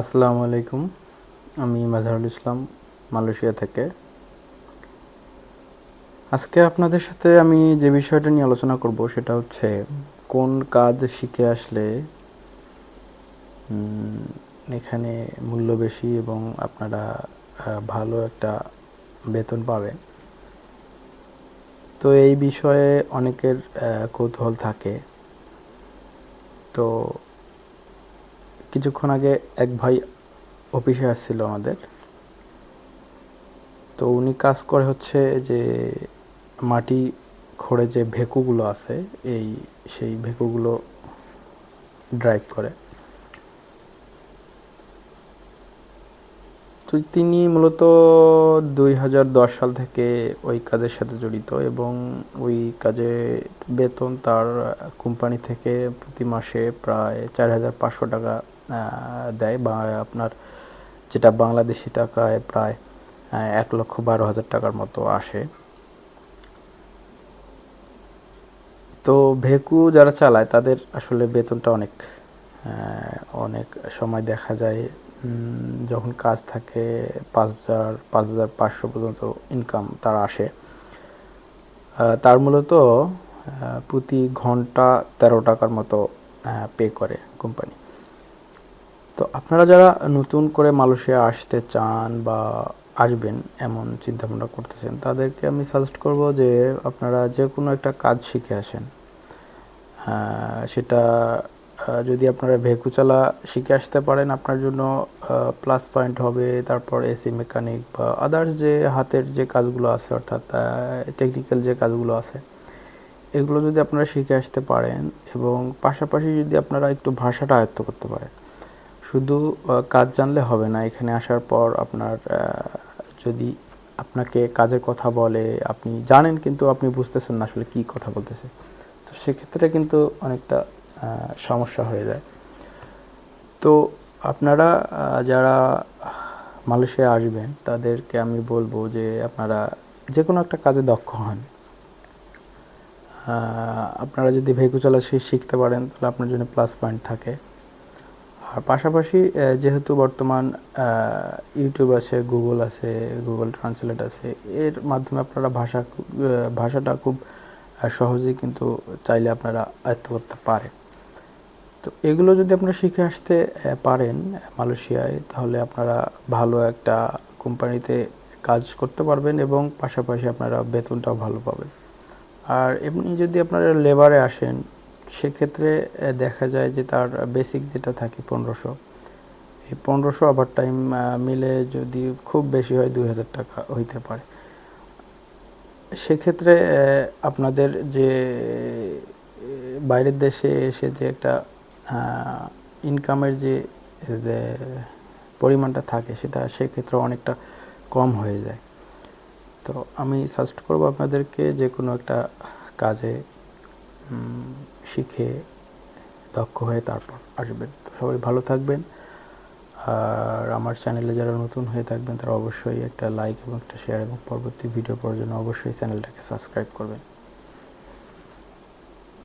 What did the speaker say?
আসসালামু আলাইকুম। আমি মাজারুল ইসলাম, মালয়েশিয়া থেকে। আজকে আপনাদের সাথে আমি যে বিষয়টা নিয়ে আলোচনা করব সেটা হচ্ছে, কোন কাজ শিখে আসলে এখানে মূল্য বেশি এবং আপনারা ভালো একটা বেতন পাবেন। তো এই বিষয়ে অনেকের কৌতূহল থাকে। তো কিছুক্ষণ আগে এক ভাই অফিসে আসছিল আমাদের। তো উনি কাজ করে হচ্ছে যে মাটি খড়ে যে ভেকুগুলো আছে, এই সেই ভেকুগুলো ড্রাইভ করে। তো তিনি মূলত দুই হাজার দশ সাল থেকে ওই কাজের সাথে জড়িত এবং ওই কাজে বেতন তার কোম্পানি থেকে প্রতি মাসে প্রায় চার হাজার পাঁচশো টাকা দেয় বা আপনার যেটা বাংলাদেশি টাকায় প্রায় এক লক্ষ বারো হাজার টাকার মতো আসে। তো ভেকু যারা চালায়, তাদের আসলে বেতনটা অনেক অনেক সময় দেখা যায়। যখন কাজ থাকে, পাঁচ হাজার পাঁচ হাজার পাঁচশো পর্যন্ত ইনকাম তার আসে। তার মূলত প্রতি ঘণ্টা তেরো টাকার মতো পে করে কোম্পানি তো আপনারা যারা নতুন করে মালয়েশিয়া আসতে চান বা আসবেন এমন চিন্তা ভাবনা করতেছেন তাদেরকে আমি সাজেস্ট করব যে আপনারা যে কোনো একটা কাজ শিখে আসেন। আহ, সেটা যদি আপনারা ভেকু চালা শিখে আসতে পারেন আপনার জন্য প্লাস পয়েন্ট হবে তারপর এসি মেকানিক বা আদার্স যে হাতের যে কাজগুলো আছে অর্থাৎ টেকনিক্যাল যে কাজগুলো আছে এগুলো যদি আপনারা শিখে আসতে পারেন এবং পাশাপাশি যদি আপনারা একটু ভাষাটা আয়ত্ত করতে পারেন শুধু কাজ জানলে হবে না। এখানে আসার পর আপনার যদি আপনাকে কাজের কথা বলে, আপনি জানেন কিন্তু আপনি বুঝতেছেন না আসলে কি কথা বলতেছে। তো সেক্ষেত্রে কিন্তু অনেকটা সমস্যা হয়ে যায়। তো আপনারা যারা মালয়েশিয়া আসবেন, তাদেরকে আমি বলব যে আপনারা যে কোনো একটা কাজে দক্ষ হন। আপনারা যদি ভেহিকল চলা শিখতে পারেন, তাহলে আপনার জন্য প্লাস পয়েন্ট থাকে। আর পাশাপাশি যেহেতু বর্তমান ইউটিউব আছে গুগল আছে গুগল ট্রান্সলেট আছে, এর মাধ্যমে আপনারা ভাষা ভাষাটা খুব সহজেই কিন্তু চাইলে আপনারা আয়ত্ত করতে পারেন। তো এগুলো যদি আপনারা শিখে আসতে পারেন মালয়েশিয়ায়, তাহলে আপনারা ভালো একটা কোম্পানিতে কাজ করতে পারবেন এবং পাশাপাশি আপনারা বেতনটাও ভালো পাবেন। আর এমনি যদি আপনারা লেবারে আসেন সেক্ষেত্রে দেখা যায় যে তার বেসিক যেটা থাকে পনেরোশো, এই পনেরোশো ওভার টাইম মিলে যদি খুব বেশি হয় দুই হাজার টাকা হইতে পারে। সেক্ষেত্রে আপনাদের যে বাইরের দেশে এসে যে একটা ইনকামের যে পরিমাণটা থাকে সেটা সেক্ষেত্রে অনেকটা কম হয়ে যায়। তো আমি সাজেস্ট করব আপনাদেরকে যে কোনো একটা কাজে শিখে দক্ষ হয়ে তারপর আসবেন। তো সবাই ভালো থাকবেন। আর আমার চ্যানেলে যারা নতুন হয়ে থাকবেন, তারা অবশ্যই একটা লাইক এবং একটা শেয়ার এবং পরবর্তী ভিডিও পাওয়ার জন্য অবশ্যই চ্যানেলটাকে সাবস্ক্রাইব করবেন।